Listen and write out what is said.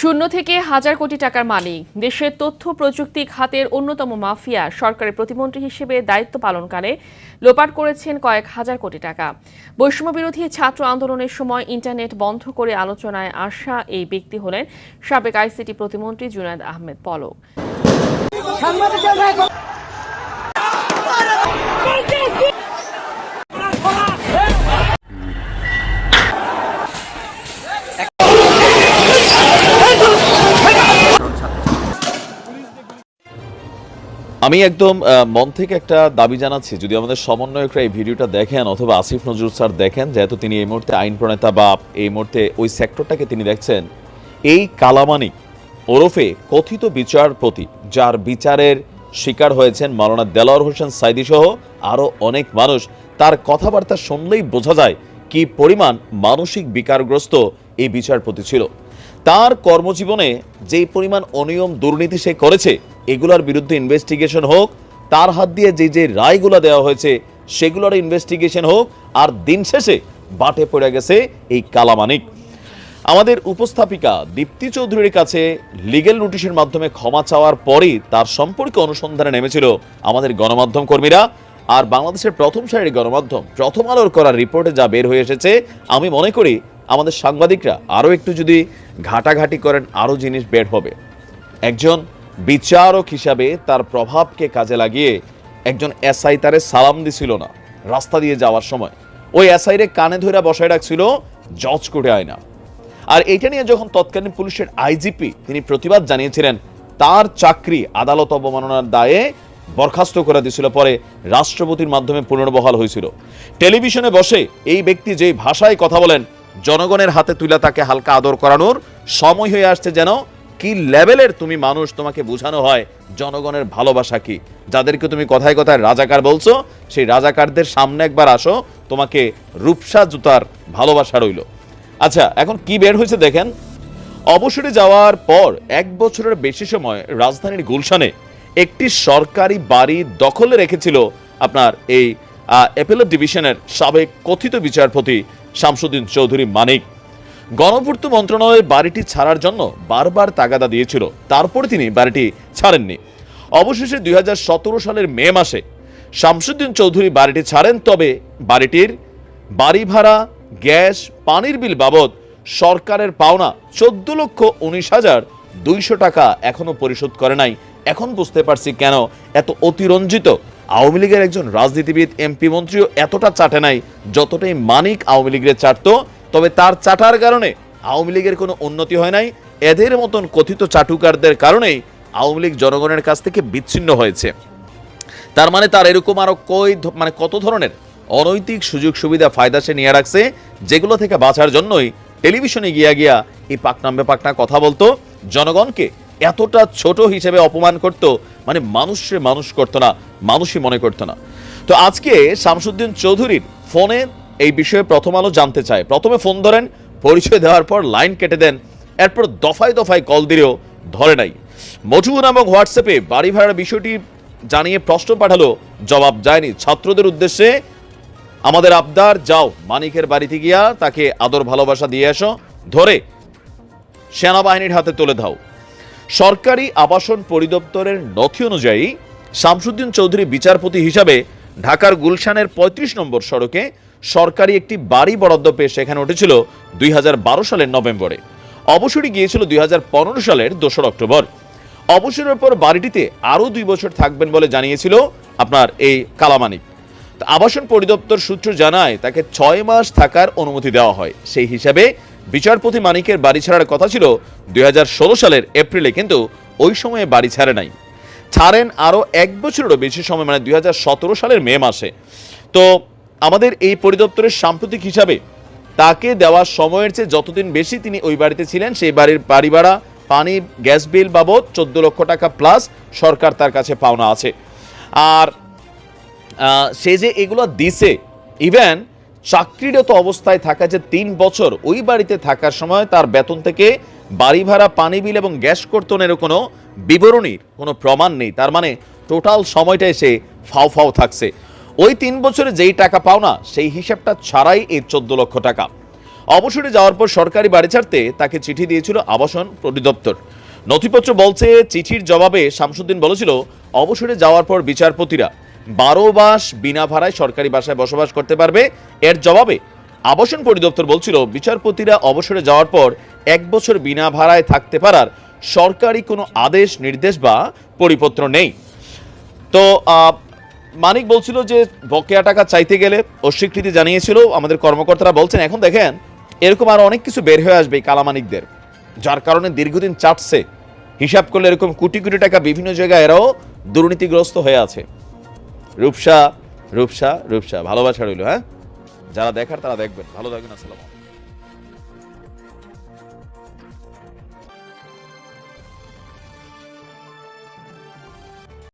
শূন্য থেকে হাজার কোটি টাকার মালিক। দেশের তথ্য প্রযুক্তি খাতের অন্যতম মাফিয়া। সরকারের প্রতিমন্ত্রী হিসেবে দায়িত্ব পালনকালে লোপাট করেছেন কয়েক হাজার কোটি টাকা। বৈষম্য বিরোধী ছাত্র আন্দোলনের সময় ইন্টারনেট বন্ধ করে আলোচনায় আসা এই ব্যক্তি হলেন সাবেক আইসিটি প্রতিমন্ত্রী জুনায়দ আহমেদ পলক। আমি একদম মন থেকে একটা দাবি জানাচ্ছি, যদি আমাদের সমন্বয়করা এই ভিডিওটা দেখেন অথবা আসিফ নজরুল স্যার দেখেন, যেহেতু তিনি এই মুহূর্তে আইন প্রণেতা বা এই মুহূর্তে ওই সেক্টরটাকে তিনি দেখছেন, এই কালামানি ওরফে কথিত বিচারপতি, যার বিচারের শিকার হয়েছেন মাওলানা দেলোয়ার হোসেন সাইদি সহ আরও অনেক মানুষ, তার কথাবার্তা শুনলেই বোঝা যায় কি পরিমাণ মানসিক বিকারগ্রস্ত এই বিচারপতি ছিল। তার কর্মজীবনে যেই পরিমাণ অনিয়ম দুর্নীতি সে করেছে, এগুলোর বিরুদ্ধে ইনভেস্টিগেশন হোক, তার হাত দিয়ে যে যে রায়গুলো দেওয়া হয়েছে, সেগুলোর ইনভেস্টিগেশন হোক, আর দিন শেষে বাটে পড়ে গেছে এই কালামানিক। আমাদের উপস্থাপিকা দীপ্তি চৌধুরীর কাছে লিগেল নোটিশের মাধ্যমে ক্ষমা চাওয়ার পরই তার সম্পর্কে অনুসন্ধানে নেমেছিল আমাদের গণমাধ্যম কর্মীরা। আর বাংলাদেশের প্রথম সারির গণমাধ্যম প্রথম আলোর করা রিপোর্টে যা বের হয়ে এসেছে, আমি মনে করি আমাদের সাংবাদিকরা আরও একটু যদি ঘাটাঘাটি করেন, আরও জিনিস বের হবে। একজন বিচারক হিসাবে তার প্রভাবকে কাজে লাগিয়ে একজন এসআই তারে সালাম দিছিল না রাস্তা দিয়ে যাওয়ার সময়। ওই এসআইরে কানে ধরে বসায় রাখছিল, জজ কোর্টে আয়না আর এটা নিয়ে যখন তৎকালীন পুলিশের আইজিপি তিনি প্রতিবাদ জানিয়েছিলেন, তার চাকরি আদালত অবমাননার দায়ে বরখাস্ত করে দিয়েছিল পরে রাষ্ট্রপতির মাধ্যমে পুনর্বহাল হয়েছিল। টেলিভিশনে বসে এই ব্যক্তি যেই ভাষায় কথা বলেন জনগণের হাতে তুলে তাকে হালকা আদর করানোর সময় হয়ে আসছে যেন কি লেভেলের তুমি মানুষ তোমাকে বোঝানো হয়, জনগণের ভালোবাসা কি? যাদেরকে তুমি কথায় কথায় রাজাকার বলছো, সেই রাজাকারদের সামনে একবার আসো, তোমাকে রূপসা জুতার ভালোবাসা রইল। আচ্ছা এখন কি বের হয়েছে দেখেন? অবসরে যাওয়ার পর এক বছরের বেশি সময় রাজধানীর গুলশানে একটি সরকারি বাড়ি দখলে রেখেছিল আপনার এই অ্যাপেলেট ডিভিশনের সাবেক কথিত বিচারপতি শামসুদ্দিন চৌধুরী মানিক। গণপূর্ত মন্ত্রণালয়ের বাড়িটি ছাড়ার জন্য বারবার তাগাদা দিয়েছিল। তারপরে তিনি বাড়িটি ছাড়েননি। অবশেষে দুই হাজার সতেরো সালের মে মাসে শামসুদ্দিন চৌধুরী বাড়িটি ছাড়েন, তবে বাড়িটির বাড়ি ভাড়া, গ্যাস, পানির বিল বাবদ সরকারের পাওনা চোদ্দ লক্ষ উনিশ হাজার দুইশো টাকা এখনও পরিশোধ করে নাই। এখন বুঝতে পারছি কেন এত অতিরঞ্জিত আওয়ামী লীগের একজন রাজনীতিবিদ, এমপি মন্ত্রীও এতটা চাটে নাই যতটাই মানিক আওয়ামী লীগের চাটতো। তবে তার চাটার কারণে আওয়ামী লীগের কোনো উন্নতি হয় নাই। এদের মতন কথিত চাটুকারদের কারণেই আওয়ামী লীগ জনগণের কাছ থেকে বিচ্ছিন্ন হয়েছে। তার মানে তার এরকম আরও কই মানে কত ধরনের অনৈতিক সুযোগ সুবিধা ফায়দা সে নিয়ে রাখছে, যেগুলো থেকে বাঁচার জন্যই টেলিভিশনে গিয়া গিয়া এই পাকনাম্বে পাকনা কথা বলতো। জনগণকে এতটা ছোট হিসেবে অপমান করত মানে মানুষে মানুষ করতো না, মানুষই মনে করতো না। তো আজকে শামসুদ্দিন চৌধুরীর ফোনে এই বিষয়ে প্রথম আলো জানতে চায়। প্রথমে ফোন ধরেন, পরিচয় দেওয়ার পর লাইন কেটে দেন, এরপর দফায় দফায় কল দিলেও ধরে নাই। মজু নামক হোয়াটসঅ্যাপে বাড়ি ভাড়ার বিষয়টি জানিয়ে প্রশ্ন পাঠালো, জবাব যায়নি। ছাত্রদের উদ্দেশ্যে, আমাদের আবদার, যাও, মানিকের বাড়িতে গিয়া তাকে আদর ভালোবাসা দিয়ে আসো ধরে সেনাবাহিনীর হাতে তুলে দাও। সরকারি আবাসন পরিদপ্তরের নথি অনুযায়ী শামসুদ্দিন চৌধুরী বিচারপতি হিসাবে ঢাকার গুলশানের ৩৫ নম্বর সড়কে সরকারি একটি বাড়ি বরাদ্দ পেয়ে সেখানে উঠেছিল দুই হাজার বারো সালের নভেম্বরে। অবসরে গিয়েছিল দুই হাজার পনেরো সালের দোসরা অক্টোবর। অবসরের পর বাড়িটিতে আরও দুই বছর থাকবেন বলে জানিয়েছিল আপনার এই কালামানিক। আবাসন পরিদপ্তর সূত্র জানায়, তাকে ছয় মাস থাকার অনুমতি দেওয়া হয়। সেই হিসাবে বিচারপতি মানিকের বাড়ি ছাড়ার কথা ছিল দুই হাজার ষোলো সালের এপ্রিলে, কিন্তু ওই সময়ে বাড়ি ছাড়ে নাই। ছাড়েন আরও এক বছরেরও বেশি সময় মানে দু হাজার সতেরো সালের মে মাসে। তো আমাদের এই পরিদপ্তরের সাম্প্রতিক হিসাবে তাকে দেওয়া সময়ের চেয়ে যতদিন বেশি তিনি ওই বাড়িতে ছিলেন, সেই বাড়ির বাড়ি ভাড়া, পানি, গ্যাস বিল বাবদ চোদ্দ লক্ষ টাকা প্লাস সরকার তার কাছে পাওনা আছে। আর সে যে এগুলো দিছে ইভেন চাকরিরত অবস্থায় থাকা যে তিন বছর ওই বাড়িতে থাকার সময় তার বেতন থেকে বাড়ি ভাড়া, পানি বিল এবং গ্যাস কর্তনের কোনো বিবরণীর কোনো প্রমাণ নেই। তার মানে টোটাল সময়টা এসে ফাও ফাও থাকছে। ওই তিন বছরে যেই টাকা পাও না, সেই হিসাবটা ছাড়াই এই চোদ্দ লক্ষ টাকা। অবসরে যাওয়ার পর সরকারি বাড়ি ছাড়তে তাকে চিঠি দিয়েছিল আবাসন পরিদপ্তর। নথিপত্র বলছে, চিঠির জবাবে শামসুদ্দিন বলেছিল, অবসরে যাওয়ার পর বিচারপতিরা বারো মাস বিনা ভাড়ায় সরকারি বাসায় বসবাস করতে পারবে। এর জবাবে আবাসন পরিদপ্তর বলছিল, বিচারপতিরা অবসরে যাওয়ার পর এক বছর বিনা ভাড়ায় থাকতে পারার সরকারি কোনো আদেশ, নির্দেশ বা পরিপত্র নেই। তো মানিক বলছিল যে, বকেয়া টাকা চাইতে গেলে অস্বীকৃতি জানিয়েছিল, আমাদের কর্মকর্তারা বলছেন, এখন দেখেন, এরকম আরও অনেক কিছু বের হয়ে আসবে কালামানিকদের, যার কারণে দীর্ঘদিন চাটছে। হিসাব করলে এরকম কোটি কোটি টাকা বিভিন্ন জায়গায় এরাও দুর্নীতিগ্রস্ত হয়ে আছে। রূপসা রূপসা রূপসা ভালোবাসা রইল হ্যাঁ? যারা দেখার তারা দেখবেন। ভালো থাকবেন আসসালাম